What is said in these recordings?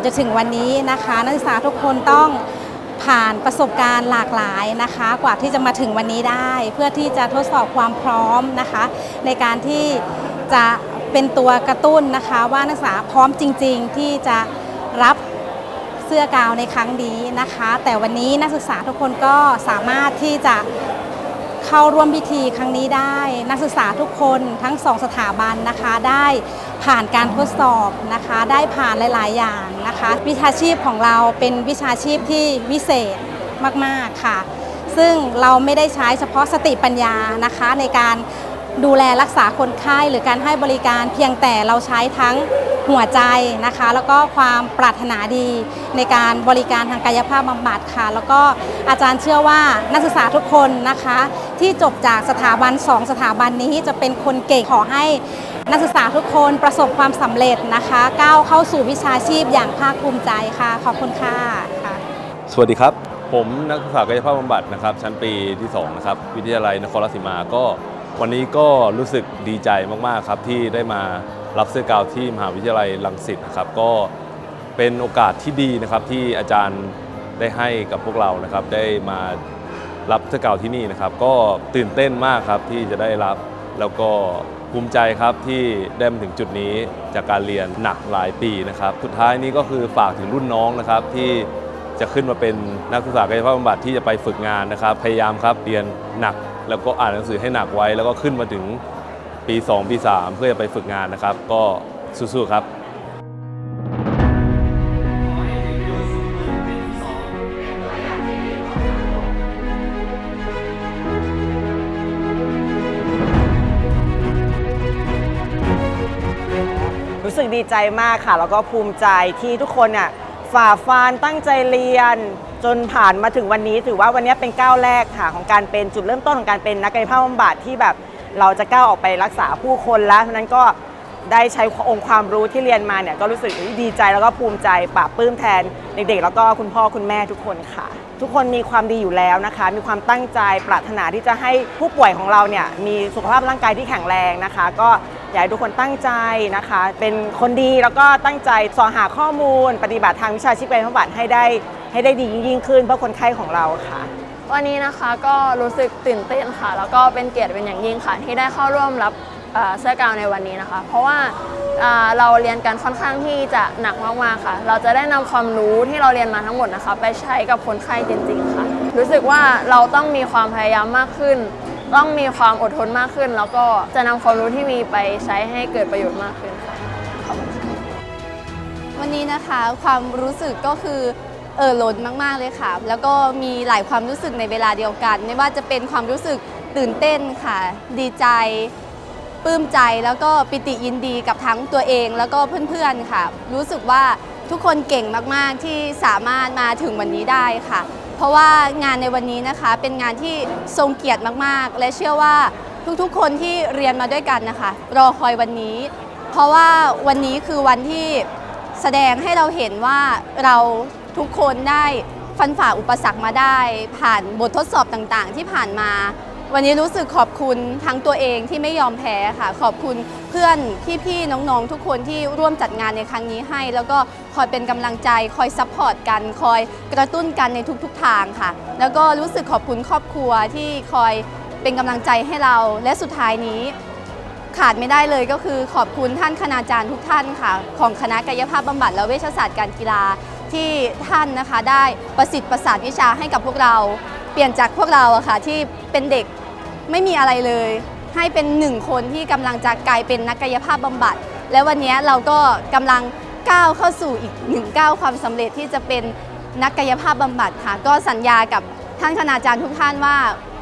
อนจะถึงวันนี้นะคะ นักศึกษาทุกคนต้องผ่านประสบการณ์หลากหลายนะคะ กว่าที่จะมาถึงวันนี้ได้ เพื่อที่จะทดสอบความพร้อมนะคะ ในการที่จะเป็นตัวกระตุ้นนะคะ ว่านักศึกษาพร้อมจริง ๆ ที่จะรับเสื้อกาวในครั้งนี้นะคะ แต่วันนี้นักศึกษาทุกคนก็สามารถที่จะ เข้าร่วมพิธีครั้งนี้ได้ นักศึกษาทุกคนทั้งสองสถาบันนะคะได้ผ่านการทดสอบนะคะ ได้ผ่านหลาย ๆ อย่างนะคะ วิชาชีพของเราเป็นวิชาชีพที่วิเศษมาก ๆ ค่ะ ซึ่งเราไม่ได้ใช้เฉพาะสติปัญญานะคะในการดูแลรักษาคนไข้หรือการให้บริการเพียงแต่เราใช้ทั้งหัวใจนะคะ แล้วก็ความปรารถนาดีในการบริการทางกายภาพบำบัดค่ะ แล้วก็อาจารย์เชื่อว่านักศึกษาทุกคนนะคะ ที่จบจากสถาบัน 2 สถาบันนี้จะเป็นคนเก่งขอให้นักศึกษาทุกคนประสบความสำเร็จนะคะ ก้าวเข้าสู่วิชาชีพอย่างภาคภูมิใจค่ะ ขอบคุณค่ะค่ะ สวัสดีครับ ผมนักศึกษากายภาพบำบัดนะครับ ชั้นปีที่ 2 นะครับ วิทยาลัยนครราชสีมาก็ วันนี้ก็รู้สึกดีใจมาก ๆ ครับ ที่ได้มารับเสื้อกาวที่มหาวิทยาลัยรังสิตนะครับ ก็เป็นโอกาสที่ดีนะครับที่อาจารย์ได้ให้กับพวกเรานะครับได้มา รับเสื้อกาวที่นี่นะครับ ก็ตื่นเต้นมากครับที่จะได้รับ แล้วก็ภูมิใจครับที่ได้มาถึงจุดนี้จากการเรียนหนักหลายปีนะครับสุดท้ายนี้ก็คือฝากถึงรุ่นน้องนะครับที่จะขึ้นมาเป็นนักศึกษากายภาพบำบัดที่จะไปฝึกงานนะครับ พยายามครับเรียนหนัก แล้วก็อ่านหนังสือให้หนักไว้ แล้วก็ขึ้นมาถึงปี 2 ปี 3 เพื่อจะไปฝึกงานนะครับ ก็สู้ๆครับ ดีใจมากค่ะ แล้วก็ภูมิใจที่ทุกคนเนี่ยฝ่าฟันตั้งใจเรียน จนผ่านมาถึงวันนี้ ถือว่าวันนี้เป็นก้าวแรกค่ะของการเป็นจุดเริ่มต้นของการเป็นนักกายภาพบำบัดที่แบบเราจะก้าวออกไปรักษาผู้คนแล้วเพราะนั้นก็ได้ใช้องค์ความรู้ที่เรียนมาเนี่ยก็รู้สึกดีใจแล้วก็ภูมิใจปลาบปลื้มแทนเด็กๆ แล้วก็คุณพ่อคุณแม่ทุกคนค่ะ ทุกคนมีความดีอยู่แล้วนะคะ มีความตั้งใจปรารถนาที่จะให้ผู้ป่วยของเราเนี่ยมีสุขภาพร่างกายที่แข็งแรงนะคะ ก็อยากให้ทุกคนตั้งใจนะคะ เป็นคนดีแล้วก็ตั้งใจสอหาข้อมูล ปฏิบัติทางวิชาชีพกายภาพบำบัดให้ได้ให้ได้ดียิ่งขึ้นเพื่อคนไข้ของเราค่ะวันนี้นะคะก็รู้สึกตื่นเต้นค่ะ แล้วก็เป็นเกียรติเป็นอย่างยิ่งค่ะที่ได้เข้าร่วมรับ เสื้อกาวในวันนี้นะคะ เพราะว่าเราเรียนกันค่อนข้างที่จะหนักมากๆค่ะ เราจะได้นำความรู้ที่เราเรียนมาทั้งหมดนะคะ ไปใช้กับคนไข้จริง ๆ ค่ะ รู้สึกว่าเราต้องมีความพยายามมากขึ้น ต้องมีความอดทนมากขึ้น แล้วก็จะนำความรู้ที่มีไปใช้ให้เกิดประโยชน์มากขึ้นค่ะขอบคุณค่ะวันนี้นะคะความรู้สึกก็คือเออล้นมากๆเลยค่ะ แล้วก็มีหลายความรู้สึกในเวลาเดียวกัน ไม่ว่าจะเป็นความรู้สึกตื่นเต้นค่ะ ดีใจ ปลื้มใจแล้วก็ปิติยินดีกับทั้งตัวเองแล้วก็เพื่อนๆค่ะ รู้สึกว่าทุกคนเก่งมากๆที่สามารถมาถึงวันนี้ได้ค่ะ เพราะว่างานในวันนี้นะคะเป็นงานที่ทรงเกียรติมากๆ และเชื่อว่าทุกๆ คนที่เรียนมาด้วยกันนะคะ รอคอยวันนี้ เพราะว่าวันนี้คือวันที่แสดงให้เราเห็นว่าเราทุกคนได้ฟันฝ่าอุปสรรคมาได้ ผ่านบททดสอบต่างๆ ที่ผ่านมา วันนี้รู้สึกขอบคุณทั้งตัวเองที่ไม่ยอมแพ้ค่ะ ขอบคุณเพื่อนพี่ๆน้องๆ ทุกคนที่ร่วมจัดงานในครั้งนี้ให้ แล้วก็คอยเป็นกำลังใจ คอยซัพพอร์ตกัน คอยกระตุ้นกันในทุกๆทางค่ะ แล้วก็รู้สึกขอบคุณครอบครัวที่คอยเป็นกำลังใจให้เรา และสุดท้ายนี้ขาดไม่ได้เลยก็คือขอบคุณท่านคณาจารย์ทุกท่านค่ะ ของคณะกายภาพบำบัดและเวชศาสตร์การกีฬาที่ท่านนะคะได้ประสิทธิ์ประสานวิชาให้กับพวกเรา เปลี่ยนจากพวกเราอะค่ะที่เป็นเด็ก ไม่มีอะไรเลย ให้เป็นหนึ่งคนที่กำลังจะกลายเป็นนักกายภาพบำบัด และวันนี้เราก็กำลังก้าวเข้าสู่อีกหนึ่งก้าวความสำเร็จที่จะเป็นนักกายภาพบำบัดค่ะ ก็สัญญากับท่านคณาจารย์ทุกท่านว่า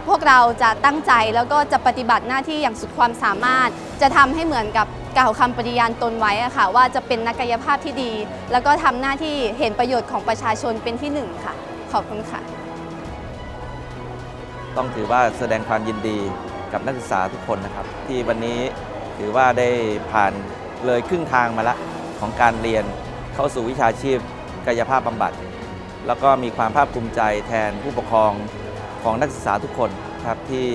พวกเราจะตั้งใจแล้วก็จะปฏิบัติหน้าที่อย่างสุดความสามารถ จะทำให้เหมือนกับกล่าวคำปฏิญาณตนไว้อะค่ะ ว่าจะเป็นนักกายภาพที่ดี แล้วก็ทำหน้าที่เห็นประโยชน์ของประชาชนเป็นที่หนึ่งค่ะ ขอบคุณค่ะ ต้องถือว่าแสดงความยินดีกับนักศึกษาทุกคนนะครับ ที่วันนี้ถือว่าได้ผ่านเลยครึ่งทางมาละของการเรียนเข้าสู่วิชาชีพกายภาพบำบัด แล้วก็มีความภาคภูมิใจแทนผู้ปกครองของนักศึกษาทุกคนครับที่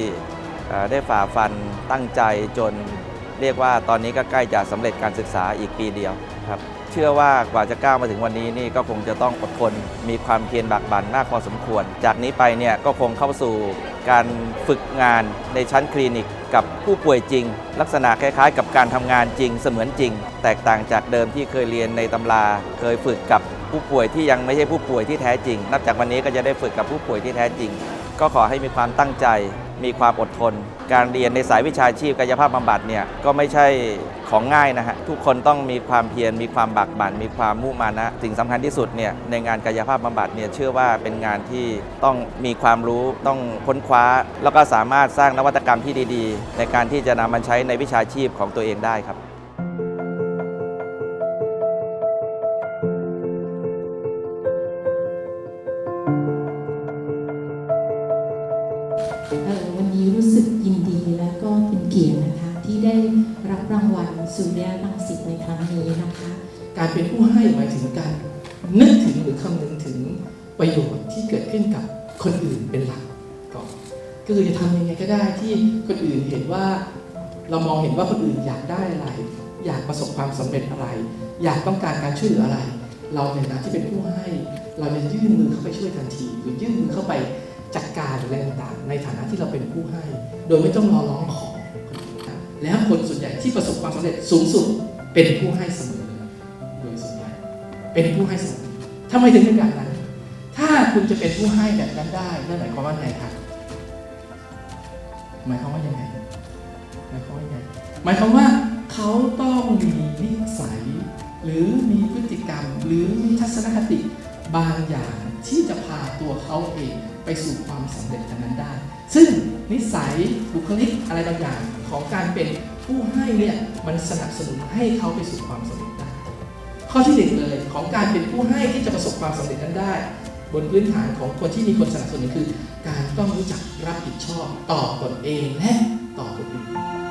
ได้ฝ่าฟันตั้งใจจนเรียกว่าตอนนี้ก็ใกล้จะสำเร็จการศึกษาอีกปีเดียวครับ เชื่อว่ากว่าจะก้าวมาถึงวันนี้นี่ก็คงจะต้องอดทนมีความเพียรบากบั่นมากพอสมควร จากนี้ไปเนี่ยก็คงเข้าสู่การฝึกงานในชั้นคลินิกกับผู้ป่วยจริง ลักษณะคล้ายๆ กับการทำงานจริงเสมือนจริง แตกต่างจากเดิมที่เคยเรียนในตำรา เคยฝึกกับผู้ป่วยที่ยังไม่ใช่ผู้ป่วยที่แท้จริง นับจากวันนี้ก็จะได้ฝึกกับผู้ป่วยที่แท้จริง ก็ขอให้มีความตั้งใจ มีความอดทน การเรียนในสายวิชาชีพกายภาพบำบัดเนี่ยก็ไม่ใช่ของง่ายนะฮะทุกคนต้องมีความเพียรมีความบากบั่นมีความมุ่งมานะสิ่งสำคัญที่สุดเนี่ยในงานกายภาพบำบัดเนี่ยเชื่อว่าเป็นงานที่ต้องมีความรู้ต้องค้นคว้า แล้วก็สามารถสร้างนวัตกรรมที่ดี ๆ ในการที่จะนำมาใช้ในวิชาชีพของตัวเองได้ครับ วันนี้รู้สึกยินดีและก็เป็นเกียรตินะคะที่ได้รับรางวัลสุริยะรังสิตในครั้งนี้นะคะ การเป็นผู้ให้หมายถึงการนึกถึงหรือคำนึงถึงประโยชน์ที่เกิดขึ้นกับคนอื่นเป็นหลักก่อนก็คือจะทำยังไงก็ได้ที่คนอื่นเห็นว่า เรามองเห็นว่าคนอื่นอยากได้อะไร อยากประสบความสำเร็จอะไร อยากต้องการการช่วยเหลืออะไร เราในฐานะที่เป็นผู้ให้ เราจะยื่นมือเข้าไปช่วยทันที หรือยื่นมือเข้าไปจัดการหรืออะไรต่างๆ ในฐานะที่เราเป็นผู้ให้ โดยไม่ต้องรอร้องขอแล้วคนส่วนใหญ่ที่ประสบความสำเร็จสูงสุดเป็นผู้ให้เสมอโดยส่วนใหญ่เป็นผู้ให้เสมอทำไมถึงเป็นแบบนั้น ถ้าคุณจะเป็นผู้ให้แบบนั้นได้นั่นหมายความว่าไงครับหมายความว่ายังไงหมายความว่ายังไงหมายความว่าเขาต้องมีนิสัย หรือมีพฤติกรรม หรือมีทัศนคติบางอย่างที่จะพาตัวเขาเอง ไปสู่ความสำเร็จอันนั้นได้ ซึ่งนิสัยบุคลิกอะไรบางอย่างของการเป็นผู้ให้เนี่ยมันสนับสนุนให้เขาไปสู่ความสำเร็จได้ ข้อที่หนึ่งเลยของการเป็นผู้ให้ที่จะประสบความสำเร็จนั้นได้ บนพื้นฐานของคนที่มีคนสนับสนุนคือ การต้องรู้จักรับผิดชอบต่อตนเองและต่อคนอื่น